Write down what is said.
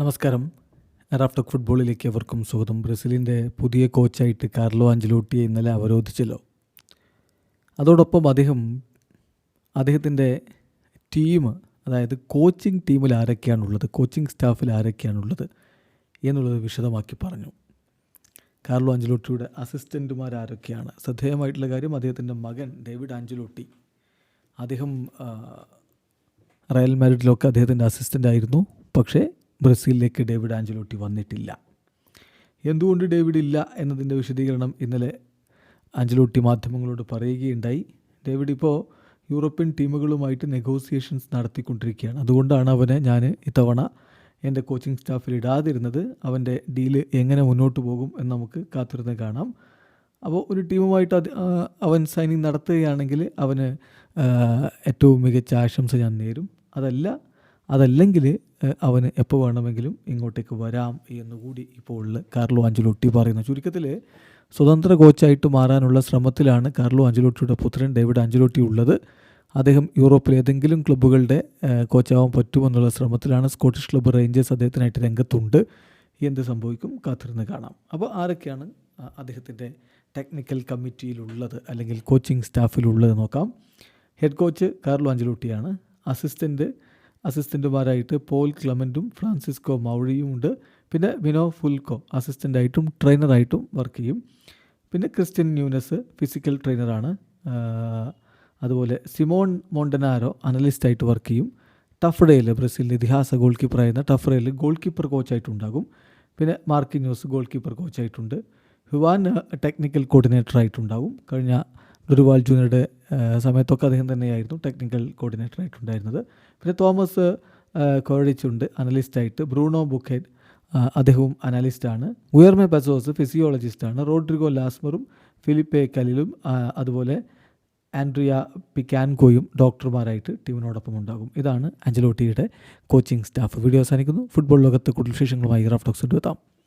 നമസ്കാരം. റാഫ്റ്റർ ഫുട്ബോളിലേക്ക് അവർക്കും സ്വാഗതം. ബ്രസീലിന്റെ പുതിയ കോച്ചായിട്ട് കാർലോ അഞ്ചലോട്ടിയെ ഇന്നലെ അവരോധിച്ചല്ലോ. അതോടൊപ്പം അദ്ദേഹം അദ്ദേഹത്തിന്റെ ടീം അതായത് കോച്ചിങ് ടീമിൽ ആരൊക്കെയാണുള്ളത് കോച്ചിങ് സ്റ്റാഫിൽ ആരൊക്കെയാണുള്ളത് എന്നുള്ളത് വിശദമാക്കി പറഞ്ഞു. കാർലോ അഞ്ചലോട്ടിയുടെ അസിസ്റ്റന്റുമാർ ആരൊക്കെയാണ്? ശ്രദ്ധേയമായിട്ടുള്ള കാര്യം അദ്ദേഹത്തിന്റെ മകൻ ഡേവിഡ് ആഞ്ചലോട്ടി അദ്ദേഹം റയൽ മാരിഡിലൊക്കെ അദ്ദേഹത്തിന്റെ അസിസ്റ്റന്റ് ആയിരുന്നു പക്ഷേ ബ്രസീലിലേക്ക് ഡേവിഡ് ആഞ്ചലോട്ടി വന്നിട്ടില്ല. എന്തുകൊണ്ട് ഡേവിഡ് ഇല്ല എന്നതിന്റെ വിശദീകരണം ഇന്നലെ ആഞ്ചലോട്ടി മാധ്യമങ്ങളോട് പറയുകയുണ്ടായി. ഡേവിഡ് ഇപ്പോൾ യൂറോപ്യൻ ടീമുകളുമായിട്ട് നെഗോസിയേഷൻസ് നടത്തിക്കൊണ്ടിരിക്കുകയാണ്. അതുകൊണ്ടാണ് അവനെ ഞാൻ ഇത്തവണ എന്റെ കോച്ചിങ് സ്റ്റാഫിൽ ഇടാതിരുന്നത്. അവന്റെ ഡീൽ എങ്ങനെ മുന്നോട്ട് പോകും എന്ന് നമുക്ക് കാത്തിരുന്ന് കാണാം. അപ്പോൾ ഒരു ടീമുമായിട്ട് അത് അവൻ സൈനിങ് നടത്തുകയാണെങ്കിൽ അവന് ഏറ്റവും മികച്ച ആശംസ ഞാൻ നേരും. അതല്ല അതല്ലെങ്കിൽ അവന് എപ്പോൾ വേണമെങ്കിലും ഇങ്ങോട്ടേക്ക് വരാം എന്നുകൂടി ഇപ്പോൾ കാർലോ അഞ്ചലോട്ടി പറയുന്നു. ചുരുക്കത്തിൽ സ്വതന്ത്ര കോച്ചായിട്ട് മാറാനുള്ള ശ്രമത്തിലാണ് കാർലോ അഞ്ചലോട്ടിയുടെ പുത്രൻ ഡേവിഡ് അഞ്ചലോട്ടി ഉള്ളത്. അദ്ദേഹം യൂറോപ്പിലെ ഏതെങ്കിലും ക്ലബ്ബുകളുടെ കോച്ചാവാൻ പറ്റുമെന്നുള്ള ശ്രമത്തിലാണ് സ്കോട്ടിഷ് ക്ലബ്ബ് റേഞ്ചേഴ്സ് അദ്ദേഹത്തിനായിട്ട് രംഗത്തുണ്ട്. എന്ത് സംഭവിക്കും? കാത്തിരുന്ന് കാണാം. അപ്പോൾ ആരൊക്കെയാണ് അദ്ദേഹത്തിന്റെ ടെക്നിക്കൽ കമ്മിറ്റിയിലുള്ളത് അല്ലെങ്കിൽ കോച്ചിങ് സ്റ്റാഫിലുള്ളത് നോക്കാം. ഹെഡ് കോച്ച് കാർലോ അഞ്ചലോട്ടിയാണ് അസിസ്റ്റന്റ് അസിസ്റ്റന്റുമാരായിട്ട് പോൾ ക്ലമന്റും ഫ്രാൻസിസ്കോ മൗഴിയും ഉണ്ട്. പിന്നെ വിനോ ഫുൽക്കോ അസിസ്റ്റന്റായിട്ടും ട്രെയിനറായിട്ടും വർക്ക് ചെയ്യും. പിന്നെ ക്രിസ്ത്യൻ ന്യൂനസ് ഫിസിക്കൽ ട്രെയിനറാണ്. അതുപോലെ സിമോൺ മോണ്ടനാരോ അനലിസ്റ്റായിട്ട് വർക്ക് ചെയ്യും. ടഫ്ഡേയിൽ ബ്രസീലിന്റെ ഇതിഹാസ ഗോൾ കീപ്പറായിരുന്ന ടഫ്ഡേയിൽ ഗോൾ കീപ്പർ കോച്ചായിട്ടുണ്ടാകും. പിന്നെ മാർക്കിന്യൂസ് ഗോൾ കീപ്പർ കോച്ചായിട്ടുണ്ട്. ഹുവാൻ ടെക്നിക്കൽ കോർഡിനേറ്റർ ആയിട്ടുണ്ടാകും കഴിഞ്ഞ ഡുരുവാൾ ജൂനിയറുടെ സമയത്തൊക്കെ അദ്ദേഹം തന്നെയായിരുന്നു ടെക്നിക്കൽ കോർഡിനേറ്റർ ആയിട്ടുണ്ടായിരുന്നത്. പിന്നെ തോമസ് കോഴിച്ചുണ്ട് അനലിസ്റ്റായിട്ട് ബ്രൂണോ ബുക്കേറ്റ് അദ്ദേഹവും അനാലിസ്റ്റാണ് ഉയർമ ബസോസ് ഫിസിയോളജിസ്റ്റാണ് റോഡ്രിഗോ ലാസ്മറും ഫിലിപ്പെ കലിലും അതുപോലെ ആൻഡ്രിയ പിക്കാൻകോയും ഡോക്ടർമാരായിട്ട് ടീമിനോടൊപ്പം ഉണ്ടാകും. ഇതാണ് അഞ്ചലോട്ടിയുടെ കോച്ചിങ് സ്റ്റാഫ് വീഡിയോ അവസാനിക്കുന്നു. ഫുട്ബോൾ ലോകത്ത് കൂടുതൽ വിശേഷങ്ങളുമായി റാഫ്റ്റോക്സ് എത്താം.